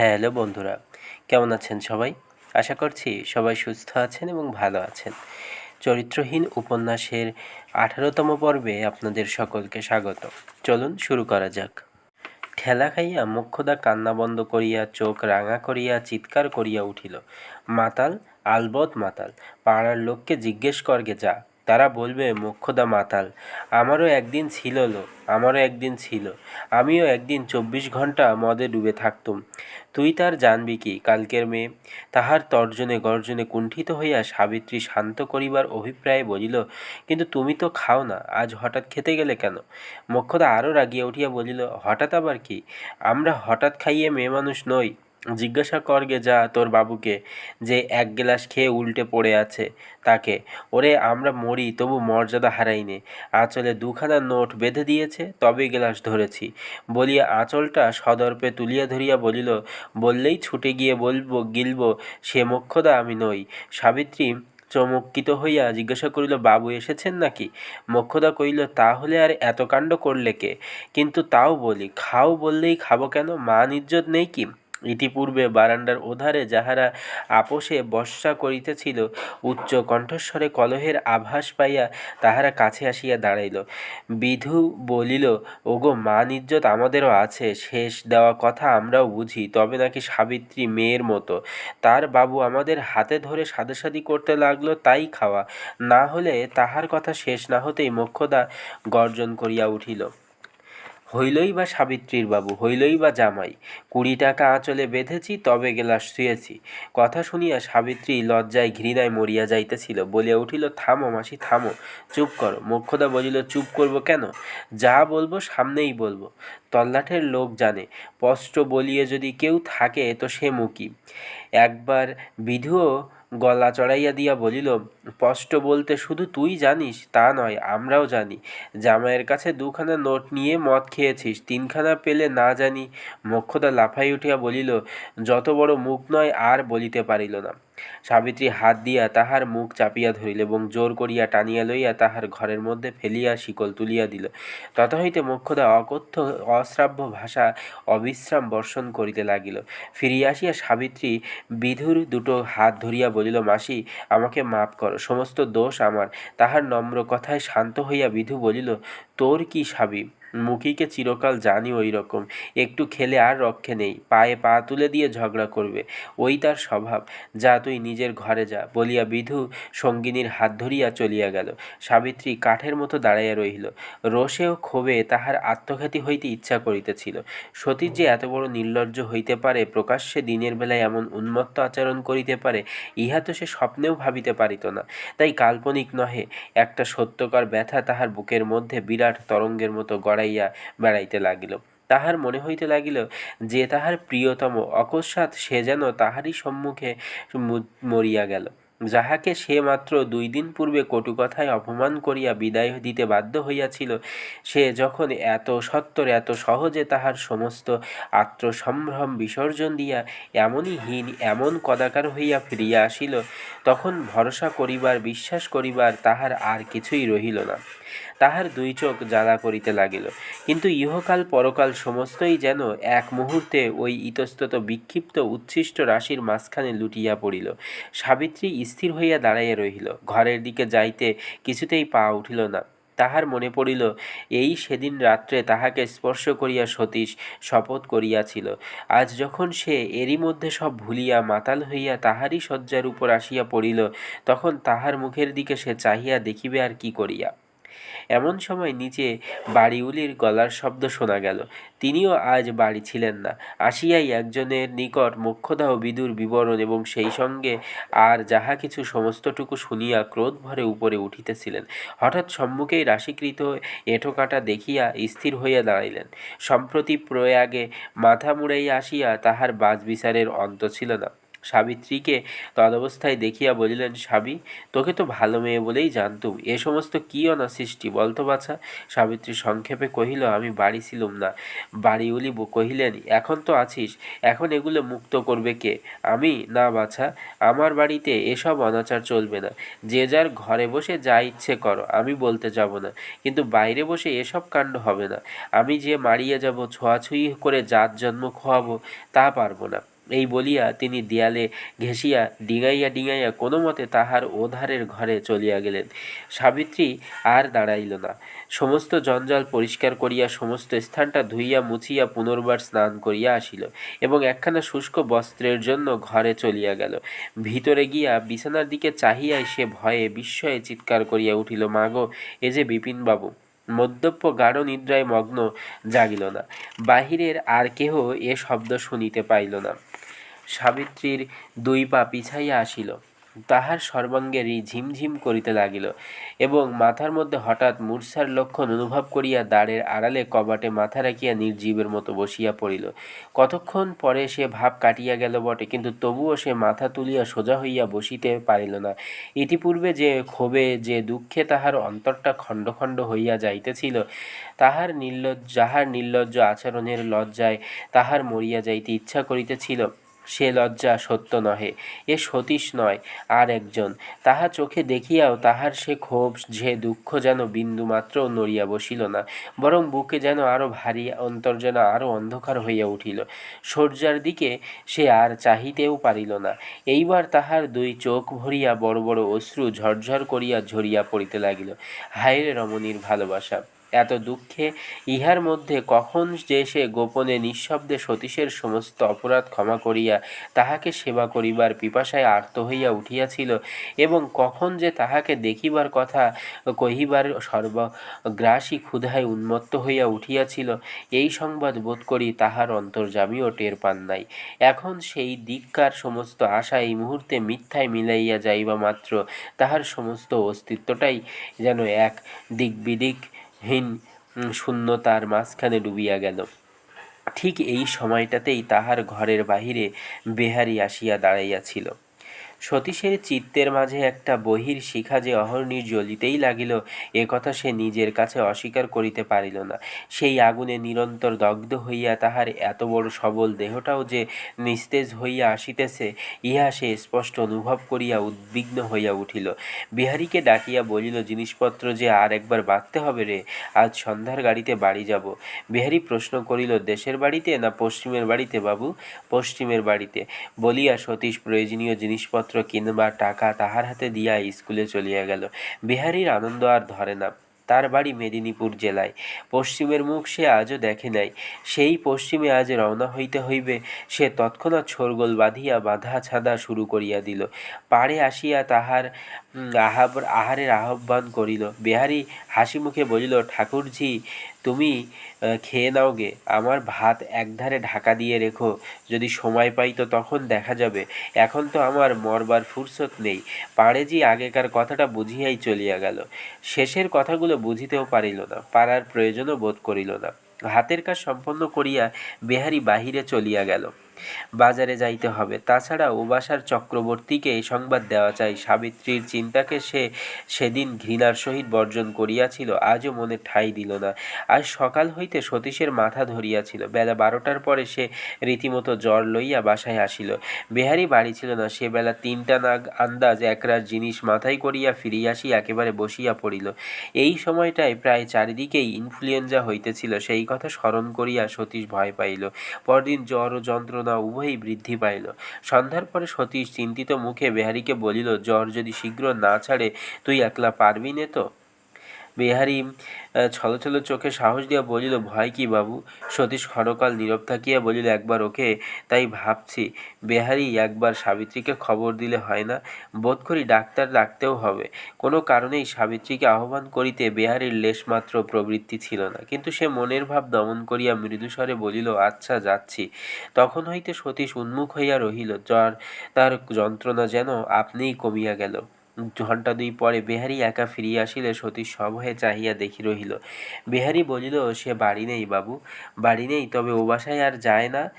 Hello বন্ধুরা, কেমন আছেন সবাই? আশা করছি সবাই সুস্থ আছেন এবং ভালো আছেন। চরিত্রহীন উপন্যাসের আঠারোতম পর্বে আপনাদের সকলকে স্বাগত। চলুন শুরু করা যাক। ঠেলা খাইয়া মোক্ষদা কান্না বন্ধ করিয়া, চোখ রাঙা করিয়া, চিৎকার করিয়া উঠিল, মাতাল আলবদ মাতাল, পাড়ার লোককে জিজ্ঞেস করগে যা। তারা বলবে, মোক্ষদা মাতাল, আমারও একদিন ছিল লো আমারও একদিন ছিল। আমিও একদিন চব্বিশ ঘণ্টা মদে ডুবে থাকতুম। তুই তার জানবি কি, কালকের মেয়ে? তাহার তর্জনে গর্জনে কুণ্ঠিত হইয়া সাবিত্রী শান্ত করিবার অভিপ্রায়ে বলিল, কিন্তু তুমি তো খাও না, আজ হঠাৎ খেতে গেলে কেন? মোক্ষদা আরও রাগিয়া উঠিয়া বলিল, হঠাৎ আবার কি? আমরা হঠাৎ খাইয়ে মেয়ে মানুষ নই। জিজ্ঞাসা করগে যা তোর বাবুকে যে এক গ্লাস খেয়ে উল্টে পড়ে আছে তাকে। ওরে, আমরা মরি, তবু মর্যাদা হারাইনি। আঁচলে দুখানা নোট বেঁধে দিয়েছে, তবে গ্লাস ধরেছি। বলিয়া আঁচলটা সদর্পে তুলিয়া ধরিয়া বলিল, বললেই ছুটে গিয়ে বলব, গিলব, সে মোক্ষদা আমি নই। সাবিত্রী চমকিত হইয়া জিজ্ঞাসা করিল, বাবু এসেছেন নাকি? মক্ষদা কইল তাহলে আর এত কাণ্ড করলে কে? কিন্তু তাও বলি, খাও বললেই খাব কেন? মান ইজ্জত নেই কি? ইতিপূর্বে বারান্দার ওধারে যাহারা আপোষে বর্ষা করিতেছিল, উচ্চ কণ্ঠস্বরে কলহের আভাস পাইয়া তাহারা কাছে আসিয়া দাঁড়াইল। বিধু বলিল, ওগো মান ইজ্জত আমাদেরও আছে, শেষ দেওয়া কথা আমরাও বুঝি, তবে নাকি সাবিত্রী মেয়ের মতো। তার বাবু আমাদের হাতে ধরে সাদাসাদি করতে লাগল, তাই খাওয়া। না হলে তাহার কথা শেষ না হতেই মোক্ষদা গর্জন করিয়া উঠিল। হইলই বা সাবিত্রীর বাবু, হইলই বা জামাই। কুড়ি টাকা আঁচলে বেঁধেছি, তবে গেলাস শুয়েছি। কথা শুনিয়া সাবিত্রী লজ্জায় ঘৃণায় মরিয়া যাইতেছিল। বলিয়া উঠিল, থামো মাসি, থামো, চুপ করো। মোক্ষদা বলিল, চুপ করব কেন? যা বলব সামনেই বলব। তল্লাটের লোক জানে, স্পষ্ট বলিয়ে যদি কেউ থাকে তো সে মুখী একবার বিধুও গলা চড়াইয়া দিয়া বলিল, স্পষ্ট বলতে শুধু তুই জানিস, তা নয়, আমরাও জানি। জামাইয়ের কাছে দুখানা নোট নিয়ে মদ খেয়েছিস, তিনখানা পেলে না জানি। মক্ষদা লাফাই উঠিয়া বলিল, যত বড় মুখ নয়, আর বলিতে পারিল না। সাবিত্রী হাত দিয়া তাহার মুখ চাপিয়া ধরিল এবং জোর করিয়া টানিয়া লইয়া তাহার ঘরের মধ্যে ফেলিয়া শিকল তুলিয়া দিল। তথা হইতে মোক্ষদা অকথ্য, অশ্রাব্য ভাষা অবিশ্রাম বর্ষণ করিতে লাগিল। ফিরিয়া আসিয়া সাবিত্রী বিধুর দুটো হাত ধরিয়া বলিল, মাসি, আমাকে মাপ করো, সমস্ত দোষ আমার। তাহার নম্র কথায় শান্ত হইয়া বিধু বলিল, তোর কি সাবি মুখিকে চিরকাল জানি ওই রকম একটু খেলে আর রক্ষে নেই। পায়ে পা তুলে দিয়ে ঝগড়া করবে। ওই তার স্বভাব। যা তুই নিজের ঘরে যা বলিয়া বিধু সঙ্গিনীর হাত ধরিয়া চলিয়া গেল। সাবিত্রী কাঠের মতো দাঁড়াইয়া রহিল। রোষে ও ক্ষোভে তাহার আত্মঘাতী হইতে ইচ্ছা করিতেছিল। সতীর যে এত বড় নির্লজ্জ হইতে পারে, প্রকাশ্যে দিনের বেলায় এমন উন্মত্ত আচরণ করিতে পারে, ইহা তো সে স্বপ্নেও ভাবিতে পারিত না। তাই কাল্পনিক নহে, একটা সত্যকার ব্যথা তাহার বুকের মধ্যে বিরাট তরঙ্গের মতো গড়াইয়া বেড়াইতে লাগিল। তাহার মনে হইতে লাগিল যে তাহার প্রিয়তম অকস্মাৎ সে যেন তাহারই সম্মুখে মরিয়া গেল। যাহাকে সে মাত্র দুই দিন পূর্বে কটু কথায় অপমান করিয়া বিদায় দিতে বাধ্য হইয়াছিল, সে যখন এত সত্বর, এত সহজে তাহার সমস্ত আত্মসম্ভ্রম বিসর্জন দিয়া এমনই হীন, এমন কদাকার হইয়া ফিরিয়া আসিল, তখন ভরসা করিবার, বিশ্বাস করিবার তাহার আর কিছুই রহিল না। তাহার দুই চোখ জ্বালা করিতে লাগিল। কিন্তু ইহকাল পরকাল সমস্তই যেন এক মুহূর্তে ওই ইতস্তত বিক্ষিপ্ত উচ্ছিষ্ট রাশির মাঝখানে লুটিয়া পড়িল। সাবিত্রী স্থির হইয়া দাঁড়াইয়া রহিল। ঘরের দিকে যাইতে কিছুতেই পা উঠিল না। তাহার মনে পড়িল, এই সেদিন রাত্রে তাহাকে স্পর্শ করিয়া সতীশ শপথ করিয়াছিল। আজ যখন সে এরই মধ্যে সব ভুলিয়া মাতাল হইয়া তাহারই শয্যার উপর আসিয়া পড়িল, তখন তাহার মুখের দিকে সে চাহিয়া দেখিবে আর কি করিয়া। এমন সময় নিচে বাড়িউলির গলার শব্দ শোনা গেল। তিনিও আজ বাড়ি ছিলেন না। আসিয়াই একজনের নিকট মোক্ষদাহ বিদুর বিবরণ এবং সেই সঙ্গে আর যাহা কিছু সমস্তটুকু শুনিয়া ক্রোধ ভরে উপরে উঠিতেছিলেন। হঠাৎ সম্মুখেই রাশিকৃত এঁঠোকাটা দেখিয়া স্থির হইয়া দাঁড়াইলেন। সম্প্রতি প্রয়াগে মাথা মুড়াইয়া আসিয়া তাহার বাজ বিচারের অন্ত ছিল না। সাবিত্রীকে তদবস্থায় দেখিয়া বলিলেন স্বামী তোকে তো ভালো মেয়ে বলেই জানতুম। এ সমস্ত কী অনাসৃষ্টি বলতো বাছা। সাবিত্রী সংক্ষেপে কহিল, আমি বাড়ি ছিলুম না। বাড়িউলি কহিলেন, এখন তো আছিস। এখন এগুলো মুক্ত করবে কে? আমি? না বাছা। আমার বাড়িতে এসব অনাচার চলবে না। যে যার ঘরে বসে যা ইচ্ছে করো, আমি বলতে যাব না। কিন্তু বাইরে বসে এসব কাণ্ড হবে না। আমি যে মারিয়ে যাব, ছোঁয়াছুঁয়ি করে জাত জন্ম খোয়াবো, তা পারব না। এই বলিয়া তিনি দেয়ালে ঘেঁষিয়া, ডিঙাইয়া ডিঙাইয়া কোনো মতে তাহার ওধারের ঘরে চলিয়া গেলেন। সাবিত্রী আর দাঁড়াইল না। সমস্ত জঞ্জাল পরিষ্কার করিয়া, সমস্ত স্থানটা ধুইয়া মুছিয়া পুনর্বার স্নান করিয়া আসিল এবং একখানা শুষ্ক বস্ত্রের জন্য ঘরে চলিয়া গেল। ভিতরে গিয়া বিছানার দিকে চাহিয়াই সে ভয়ে, বিস্ময়ে চিৎকার করিয়া উঠিল মাগো এ যে বিপিনবাবু! মদ্যপ্য গাঢ় নিদ্রায় মগ্ন জাগিল না। বাহিরের আর কেহ এ শব্দ শুনিতে পাইল না। সাবিত্রীর দুই পা পিছাইয়া আসিল। তাহার সর্বাঙ্গে রি ঝিমঝিম করিতে লাগিল এবং মাথার মধ্যে হঠাৎ মূর্ছার লক্ষণ অনুভব করিয়া দ্বারের আড়ালে কবাটে মাথা রাখিয়া নির্জীবের মতো বসিয়া পড়িল। কতক্ষণ পরে সে ভাব কাটিয়া গেল বটে, কিন্তু তবুও সে মাথা তুলিয়া সোজা হইয়া বসিতে পারিল না। ইতিপূর্বে যে ক্ষোভে, যে দুঃখে তাহার অন্তরটা খণ্ড খণ্ড হইয়া যাইতেছিল, তাহার নির্লজ্জ, যাহার নির্লজ্জ আচরণের লজ্জায় তাহার মরিয়া যাইতে ইচ্ছা করিতেছিল সে লজ্জা সত্য নহে, এ সতীশ নয়, আর একজন। তাহা চোখে দেখিয়াও তাহার সে ক্ষোভ, যে দুঃখ যেন বিন্দুমাত্র নড়িয়া বসিল না, বরং বুকে যেন আরও ভারী অন্তর যেন আরও অন্ধকার হইয়া উঠিল। সূর্যার দিকে সে আর চাহিতেও পারিল না। এইবার তাহার দুই চোখ ভরিয়া বড় বড় অশ্রু ঝরঝর করিয়া ঝরিয়া পড়িতে লাগিল। হায় রে রমণীর ভালোবাসা! এত দুঃখে ইহার মধ্যে কখন যে সে গোপনে নিঃশব্দে সতীশের সমস্ত অপরাধ ক্ষমা করিয়া তাহাকে সেবা করিবার পিপাসায় আর্ত হইয়া উঠিয়াছিল এবং কখন যে তাহাকে দেখিবার কথা কহিবার সর্বগ্রাসী ক্ষুধায় উন্মত্ত হইয়া উঠিয়াছিল, এই সংবাদ বোধ করি তাহার অন্তর্যামীও টের পান নাই। এখন সেই দিককার সমস্ত আশা এই মুহূর্তে মিথ্যায় মিলাইয়া যাইবা মাত্র তাহার সমস্ত অস্তিত্বটাই যেন এক দিক বিদিক হীন শূন্যতার মাঝখানে ডুবিয়া গেল। ঠিক এই সময়টাতেই তাহার ঘরের বাহিরে বেহারি আসিয়া দাঁড়াইয়াছিল। সতীশের চিত্তের মাঝে একটা বহির শিখা যে অহর্নির জ্বলিতেই লাগিল, এ কথা সে নিজের কাছে অস্বীকার করিতে পারিল না। সেই আগুনে নিরন্তর দগ্ধ হইয়া তাহার এত বড় সবল দেহটাও যে নিস্তেজ হইয়া আসিতেছে, ইহা সে স্পষ্ট অনুভব করিয়া উদ্বিগ্ন হইয়া উঠিল। বিহারীকে ডাকিয়া বলিল, জিনিসপত্র যে আর একবার বাঁধতে হবে রে, আজ সন্ধ্যার গাড়িতে বাড়ি যাব। বিহারী প্রশ্ন করিল, দেশের বাড়িতে না পশ্চিমের বাড়িতে বাবু? পশ্চিমের বাড়িতে। বলিয়া সতীশ প্রয়োজনীয় জিনিসপত্র কিনবা টাকা তাহার হাতে দিয়া স্কুলে চলিয়া গেল। বিহারীর আনন্দ আর ধরে না। তার বাড়ি মেদিনীপুর জেলায়। পশ্চিমের মুখ সে আজও দেখে নাই। সেই পশ্চিমে আজ রওনা হইতে হইবে, সে তৎক্ষণাৎ শোরগোল বাঁধিয়া বাঁধা ছাদা শুরু করিয়া দিল। পাড়ে আসিয়া তাহার আহাব, আহারের আহ্বান করিল। বিহারী হাসি মুখে বলিল, ঠাকুরজি, তুমি খেয়ে নাও গে। আমার ভাত একধারে ঢাকা দিয়ে রেখো। যদি সময় পাই তো তখন দেখা যাবে। এখন তো আমার মরবার ফুরসত নেই। পাড়েজি আগেকার কথাটা বুঝিয়াই চলিয়া গেল। শেষের কথাগুলো বুঝিতেও পারিল না, পারার প্রয়োজনও বোধ করিল না। হাতের কাজ সম্পন্ন করিয়া বেহারি বাহিরে চলিয়া গেল। বাজারে যাইতে হবে। তাছাড়া উবাসার চক্রবর্তীকে এই সংবাদ দেওয়া চাই। সাবিত্রীর চিন্তাকে সে সেদিন ঘৃণার সহিত বর্জন করিয়াছিল, আজও মনে ঠাঁই দিল না। আজ সকাল হইতে সতীশের মাথা ধরিয়াছিল। বেলা বারোটার পরে সে রীতিমতো জ্বর লইয়া বাসায় আসিল। বেহারি বাড়ি ছিল না। সে বেলা তিনটা নাগ আন্দাজ একরার জিনিস মাথায় করিয়া ফিরিয়া আসি একেবারে বসিয়া পড়িল। এই সময়টায় প্রায় চারিদিকেই ইনফ্লুয়েঞ্জা হইতেছিল। সেই কথা স্মরণ করিয়া সতীশ ভয় পাইল। পরদিন জ্বর ও যন্ত্রণা উভয়ই বৃদ্ধি পাইল। সন্ধ্যার পরে সতীশ চিন্তিত মুখে বেহারিকে বলিল, জ্বর যদি শীঘ্র না ছাড়ে, তুই একলা পারবি নে তো? বেহারি আহ, ছলছল চোখে সাহস দিয়া বলিল ভয় কি বাবু? সতীশ ক্ষণকাল নীরব থাকিয়া বলিল একবার ওকে তাই ভাবছি। বেহারি একবার সাবিত্রীকে খবর দিলে হয় না? বোধ করি ডাক্তার ডাকতেও হবে। কোনো কারণেই সাবিত্রীকে আহ্বান করিতে বেহারির লেশমাত্র প্রবৃত্তি ছিল না। কিন্তু সে মনের ভাব দমন করিয়া মৃদুস্বরে বলিল আচ্ছা যাচ্ছি। তখন হইতে সতীশ উন্মুখ হইয়া রহিল। জ্বর তার যন্ত্রণা যেন আপনিই কমিয়া গেল। ঘণ্টা দুই পরে বেহারি একা ফিরিয়া আসিলে সতীশ সভয়ে চাহিয়া দেখি রহিল। বিহারী বলিল, সে বাড়ি নেই বাবু, বাড়ি নেই, তবে ও বাসায় আর যায় না।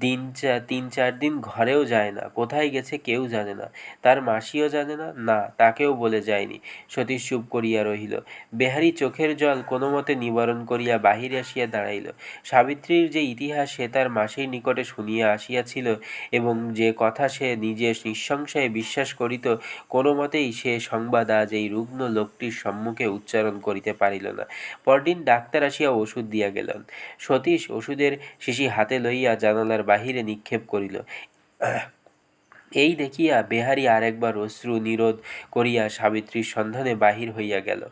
দিন চা, তিন চার দিন ঘরেও যায় না। কোথায় গেছে কেউ জানে না। তার মাসিও জানে না না, তাকেও বলে যায়নি। সতীশ চুপ করিয়া রহিল। বেহারি চোখের জল কোনো মতে নিবারণ করিয়া বাহিরে আসিয়া দাঁড়াইল। সাবিত্রীর যে ইতিহাস, সে তার মাসির নিকটে শুনিয়া আসিয়াছিল এবং যে কথা সে নিজে নিঃসংশয়ে বিশ্বাস করিত, কোনো মতেই সে সংবাদ আজ এই রুগ্ন লোকটির সম্মুখে উচ্চারণ করিতে পারিল না। পরদিন ডাক্তার আসিয়া ওষুধ দিয়া গেলেন। সতীশ ওষুধের শিশি হাতে লইয়া জানালার বাহিরে নিক্ষেপ করিল। এই দেখিয়া বেহারি আরেকবার অশ্রু নিরোধ করিয়া সাবিত্রীর সন্ধানে বাহির হইয়া গেল।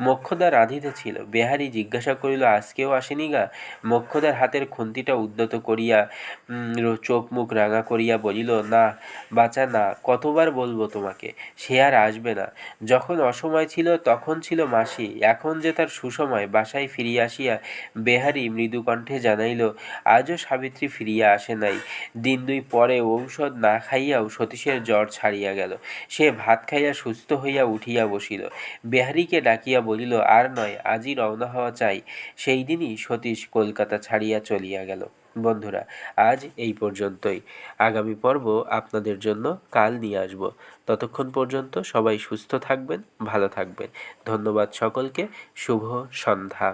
মোক্ষদা রাঁধিতেছিল বেহারি জিজ্ঞাসা করিল, আজকেও আসেনি গা? মক্ষদার হাতের খুন্তিটা উদ্যত করিয়া চোখ মুখ রাঙা করিয়া বলিল, না, বাঁচা না, কতবার বলব তোমাকে? সে আর আসবে না। যখন অসময় ছিল, তখন ছিল মাসি। এখন যে তার সুসময়, বাসায় ফিরিয়া আসিয়া বেহারি মৃদুকণ্ঠে জানাইল, আজও সাবিত্রী ফিরিয়া আসে নাই। দিন দুই পরে ঔষধ না খাইয়াও সতীশের জ্বর ছাড়িয়া গেল। সে ভাত খাইয়া সুস্থ হইয়া উঠিয়া বসিল। বেহারিকে ডাকিয়া বলিল, আর নয় আজই রওনা হওয়া চাই। সেই দিনই সতীশ কলকাতা ছাড়িয়া চলিয়া গেল। বন্ধুরা, আজ এই পর্যন্তই। আগামী পর্ব আপনাদের জন্য কাল নিয়ে আসব। ততক্ষণ পর্যন্ত সবাই সুস্থ থাকবেন, ভালো থাকবেন। ধন্যবাদ সকলকে। শুভ সন্ধ্যা।